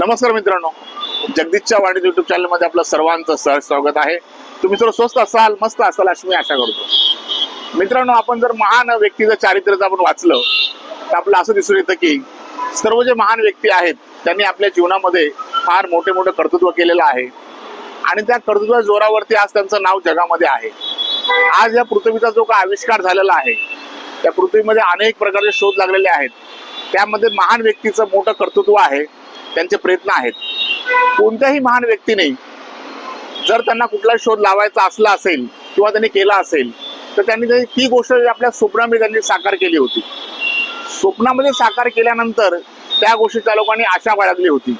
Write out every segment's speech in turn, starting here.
नमस्कार मित्रांनो. जगदीशच्या वाणी युट्यूब चॅनलमध्ये आपलं सर्वांचं सहज स्वागत आहे. तुम्ही जर स्वस्त असाल मस्त असाल अशी मी आशा करतो. मित्रांनो आपण जर महान व्यक्तीचं चारित्र्य जर आपण वाचलं तर आपलं असं दिसून येतं की सर्व जे महान व्यक्ती आहेत त्यांनी आपल्या जीवनामध्ये फार मोठे मोठे कर्तृत्व केलेलं आहे. आणि त्या कर्तृत्व जोरावरती आज त्यांचं नाव जगामध्ये आहे. आज या पृथ्वीचा जो काही आविष्कार झालेला आहे त्या पृथ्वीमध्ये अनेक प्रकारचे शोध लागलेले आहेत. त्यामध्ये महान व्यक्तीचं मोठं कर्तृत्व आहे. त्यांचे प्रयत्न आहेत. कोणत्याही महान व्यक्तीने जर त्यांना कुठला शोध लावायचा असला असेल किंवा त्यांनी केला असेल तर त्यांनी ती गोष्ट आपल्या स्वप्नामध्ये त्यांनी साकार केली होती. स्वप्नामध्ये साकार केल्यानंतर त्या गोष्टीच्या लोकांनी आशा बाळगली होती.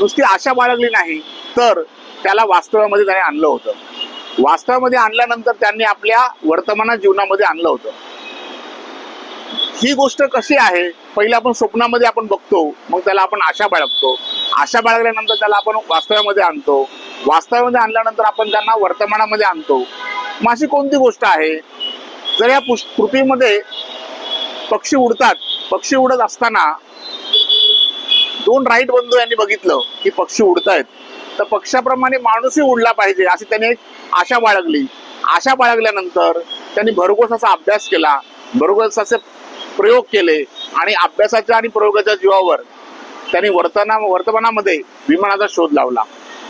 नुसती आशा बाळगली नाही तर त्याला वास्तवामध्ये त्याने आणलं होतं. वास्तवामध्ये आणल्यानंतर त्यांनी आपल्या वर्तमान जीवनामध्ये आणलं होतं. ही गोष्ट कशी आहे? पहिले आपण स्वप्नामध्ये आपण बघतो मग त्याला आपण आशा बाळगतो. आशा बाळगल्यानंतर त्याला आपण वास्तव्यामध्ये आणतो. वास्तव्यामध्ये आणल्यानंतर आपण त्यांना वर्तमानामध्ये आणतो. मग अशी कोणती गोष्ट आहे? जर या पुष- पृथ्वीमध्ये पक्षी उडतात पक्षी उडत असताना दोन राईट बंधू यांनी बघितलं की पक्षी उडतायत. तर पक्षाप्रमाणे माणूसही उडला पाहिजे अशी त्यांनी एक आशा बाळगली. आशा बाळगल्यानंतर त्यांनी भरघोस असा अभ्यास केला. भरघोस असे प्रयोग केले आणि अभ्यासाच्या आणि प्रयोगाच्या जीवावर त्यांनी वर्तना वर्तमानामध्ये विमानाचा शोध लावला.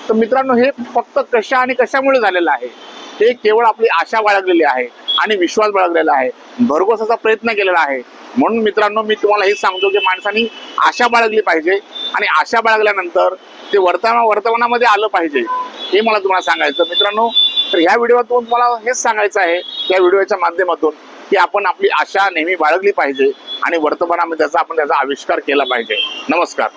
तर मित्रांनो हे फक्त कशा आणि कशामुळे झालेलं आहे? हे केवळ आपली आशा बाळगलेली आहे आणि विश्वास बाळगलेला आहे. भरघोसाचा प्रयत्न केलेला आहे. म्हणून मित्रांनो मी तुम्हाला हे सांगतो की माणसांनी आशा बाळगली पाहिजे आणि आशा बाळगल्यानंतर ते वर्तमान वर्तमानामध्ये आलं पाहिजे हे मला तुम्हाला सांगायचं मित्रांनो तर ह्या व्हिडिओतून तुम्हाला हेच सांगायचं आहे. या व्हिडिओच्या माध्यमातून की आपण आपली आशा नेहमी बाळगली पाहिजे आणि वर्तमानामध्ये त्याचा आपण त्याचा आविष्कार केला पाहिजे. नमस्कार.